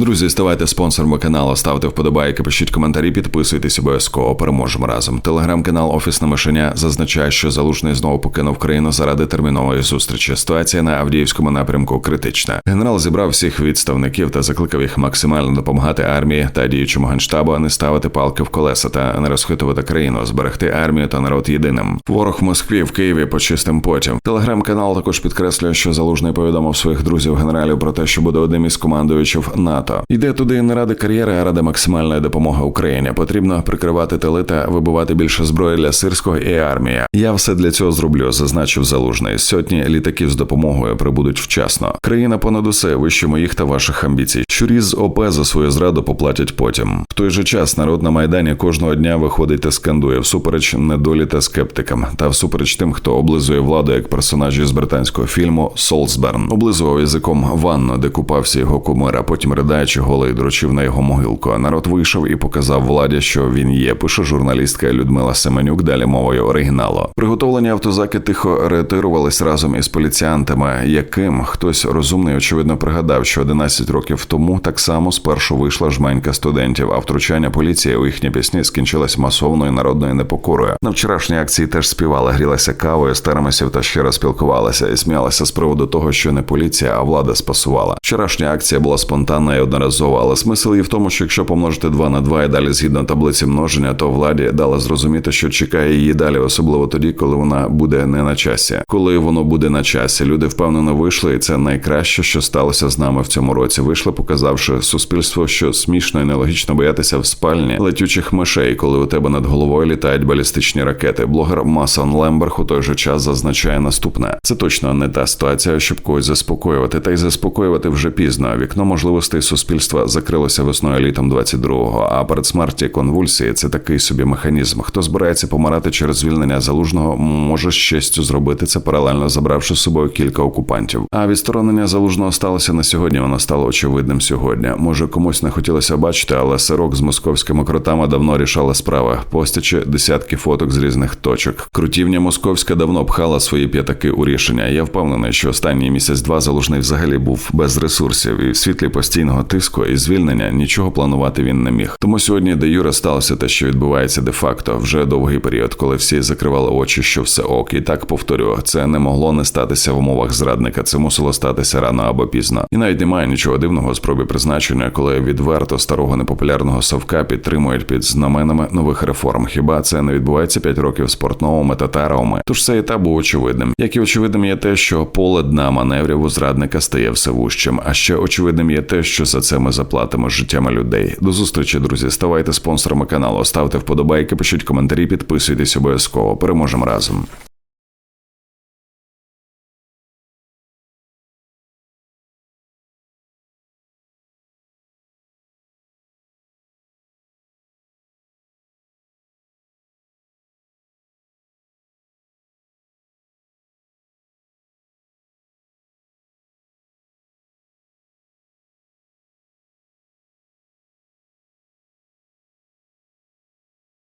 Друзі, ставайте спонсорами каналу, ставте вподобайки, пишіть коментарі, підписуйтесь обов'язково. Переможемо разом. Телеграм-канал Офісне Мишеня зазначає, що залужний знову покинув країну заради термінової зустрічі. Ситуація на Авдіївському напрямку критична. Генерал зібрав всіх відставників та закликав їх максимально допомагати армії та діючому генштабу, а не ставити палки в колеса та не розхитувати країну, зберегти армію та народ єдиним. Ворог в Москві в Києві почистим потім. Телеграм-канал також підкреслює, що залужний повідомив своїх друзів генералів про те, що буде одним із командуючих НАТО. Йде туди не ради кар'єри, а ради максимальної допомоги Україні. Потрібно прикривати тили та вибивати більше зброї для сирського і армії. Я все для цього зроблю, зазначив залужний. Сотні літаків з допомогою прибудуть вчасно. Країна понад усе вище моїх та ваших амбіцій. Щурі з ОП за свою зраду поплатять потім. В той же час народ на майдані кожного дня виходить та скандує всупереч недолі та скептикам, та всупереч тим, хто облизує владу як персонажі з британського фільму Солсберн, облизував язиком ванну, де купався його кумир, а потім ридаючи голий дрочив на його могилку. Народ вийшов і показав владі, що він є. Пише журналістка Людмила Семенюк. Далі мовою оригіналу. Приготовлені автозаки тихо ретирувались разом із поліціянтами, яким хтось розумний, очевидно, пригадав, що 11 років тому так само спершу вийшла жменька студентів, а втручання поліції у їхні пісні скінчилось масовною народною непокорою. На вчорашній акції теж співали, грілася кавою, старимися та ще раз спілкувалися і сміялися з приводу того, що не поліція, а влада спасувала. Вчорашня акція була спонтанна і одноразова, але смисл її в тому, що якщо помножити 2 на 2 і далі згідно таблиці множення, то владі дала зрозуміти, що чекає її далі, особливо тоді, коли вона буде не на часі. Коли воно буде на часі, люди впевнено вийшли, і це найкраще, що сталося з нами в цьому році. Вийшли, показавши суспільству, що смішно і нелогічно боятися в спальні летючих мишей, коли у тебе над головою літають балістичні ракети. Блогер Масон Лемберг у той же час зазначає наступне: це точно не та ситуація, щоб когось заспокоювати, та й заспокоювати вже пізно. Вікно можливостей суспільства закрилося весною літом 22-го, А перед смерті конвульсії це такий собі механізм. Хто збирається помирати через звільнення залужного, може з зробити це паралельно забравши з собою кілька окупантів. А відсторонення залужного сталося не сьогодні. Воно стало очевидним сьогодні. Може комусь не хотілося бачити, але сирок з московськими кротами давно рішала справи, постячи десятки фоток з різних точок. Крутівня московська давно пхала свої п'ятаки у рішення. Я впевнений, що останній місяць-два залужний взагалі був без ресурсів і в світлі постійного тиску і звільнення нічого планувати він не міг. Тому сьогодні, де Юра сталося те, що відбувається де-факто, вже довгий період, коли всі закривали очі, що все ок. І так повторю, це не могло не статися в умовах зрадника. Це мусило статися рано або пізно. І навіть немає нічого дивного у спробі призначення, коли відверто старого непопулярного совка підтримують під знаменами нових реформ. Хіба це не відбувається 5 років спортновими татаровими? Тож цей етап був очевидним. Як і очевидним є те, що поле дна маневрів у зрадника стає все вужчим. А ще очевидним є те, що за це ми заплатимо життями людей. До зустрічі, друзі. Ставайте спонсорами каналу, ставте вподобайки, пишіть коментарі, підписуйтесь обов'язково. Переможемо разом.